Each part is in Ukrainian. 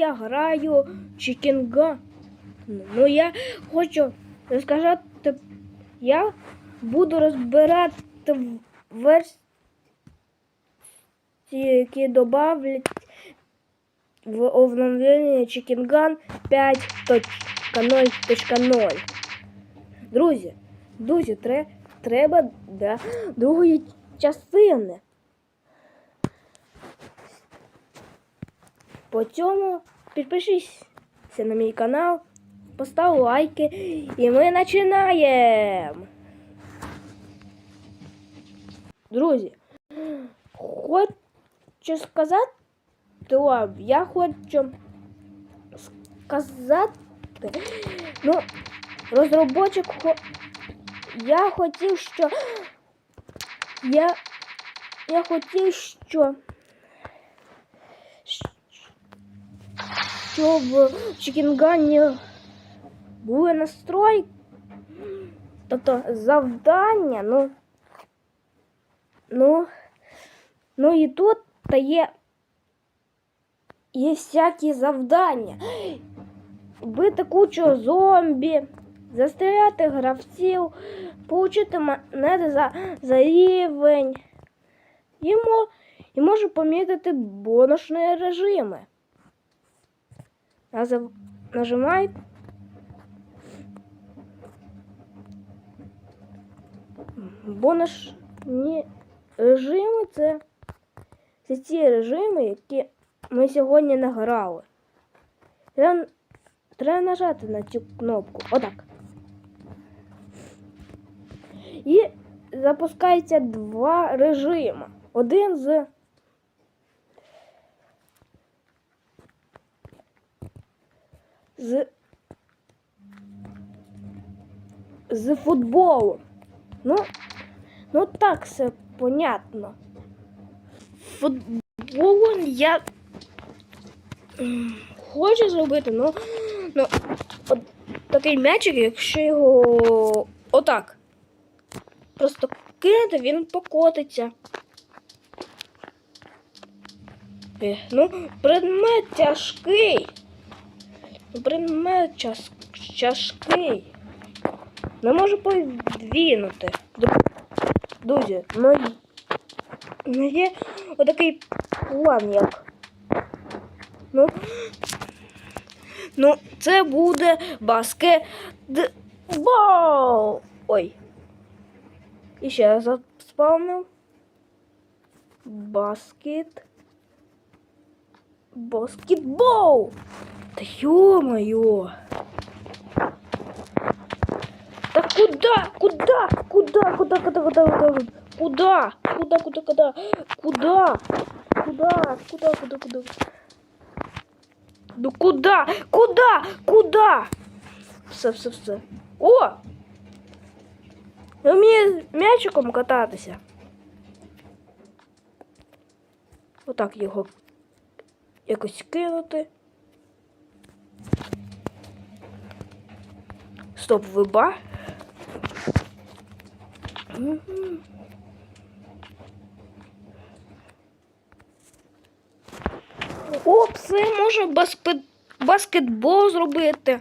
я граю Чікінга. Ну я хочу розказати, я буду розбирати версії, які додавлять в обновленні Chicken Gun 5.0.0. Друзі, друзі, треба для другої частини. По цьому підпишіться на мій канал, постав лайки і ми починаємо. Друзі, хочу сказати вам, я хочу сказати, ну, розробочик, я хотів, що я, я хотів, що що в Чікінгані були настрой, тобто завдання, ну, ну, ну і тут та є, є всякі завдання. Вбити кучу зомбі, застріляти гравців, получити монети за, за рівень. І, мо, і може помітити бонусні режими. Нажимай. Бонусні режими це, це ті режими, які ми сьогодні не грали. Треба, треба нажати на цю кнопку. Отак. І запускається два режими. Один з з, з футболом. Ну, ну так все понятно. Футболом я хочу зробити, ну, ну от такий м'ячик, якщо його отак. Просто кинути, він покотиться. Е, Ну, предмет тяжкий. Предмет час, тяжкий. Не можу подвінути. Друзі, ну, ну є отакий план як. Ну, ну, це буде баскетбол. Ой. І ще раз заспавнив. Баскет. Баскетбол! Да ё-моё! Да куда? Куда? Куда? Куда? Куда? Куда? Куда? Куда? Куда? Куда? Куда? Куда? Куда? Куда? Куда? Куда? Ну куда? Куда? Куда? Все, все, все. О! Я вмію м'ячиком кататися. Отак його якось кинути. Стоп, виба. О, це може баскет... баскетбол зробити.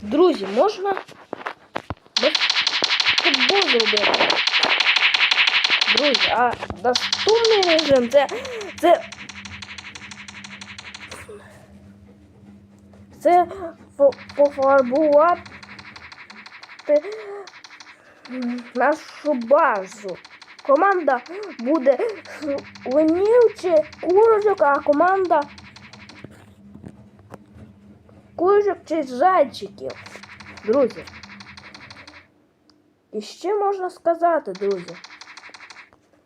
Друзі, можна баскетбол зробити. Друзі, а наступний режим це. Це. Це пофарбувати нашу базу. Команда буде свинів чи курочок, а команда курочок чи зайчиків. Друзі. І ще можна сказати, друзі,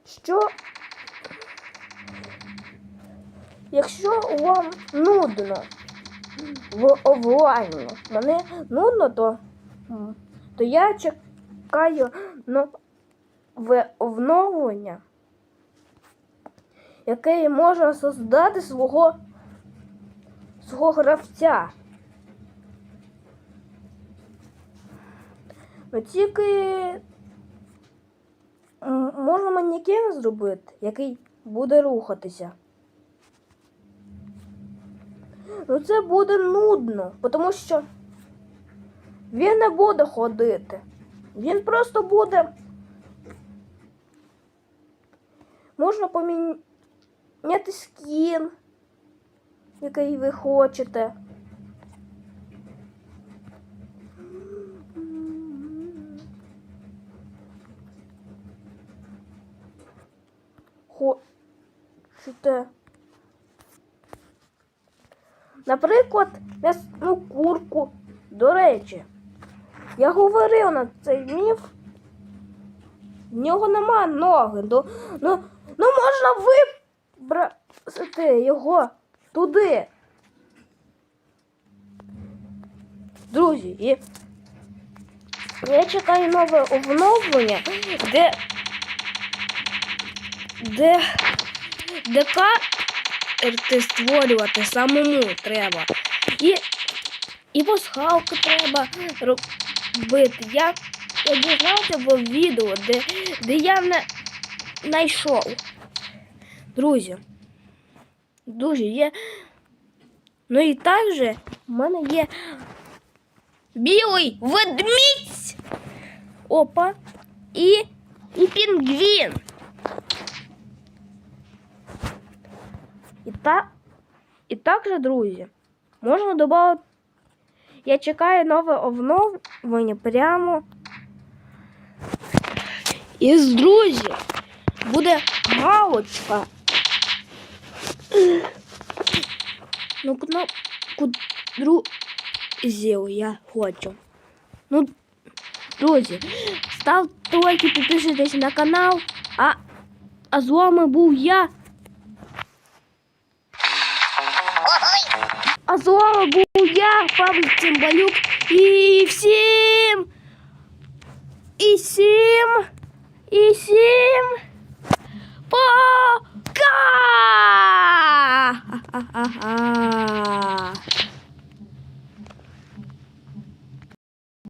що якщо вам нудно в офлайні, мене нудно, то, то я чекаю на в оновлення, яке можна создати свого свого гравця. Ну тільки можна манекен зробити, який буде рухатися. Ну це буде нудно, тому що він не буде ходити. Він просто буде. Можна поміняти скін, який ви хочете. Хочете. Наприклад, м'ясну курку. До речі, я говорив на цей міф. В нього нема ноги. Ну, ну, ну можна вибрати його туди. Друзі, і я чекаю нове оновлення, де, де, де карти створювати самому треба. І, і пасхалки треба робити. Я, дізнався в відео, де, де я не знайшов. Друзі. Друзі, є. Ну і також в мене є білий ведмідь. Опа. І, і пінгвін. І, та, і також, друзі, можна додати. Я чекаю нове оновлення прямо. Із друзів буде галочка. Ну, кнопку друзів я хочу. Ну, друзі, ставте лайки, підписуйтесь на канал. А, а з вами був я. А з вами був я, Павло Цимбалюк. І всім. І всім. І всім. Пока! Ха-ха-ха-ха.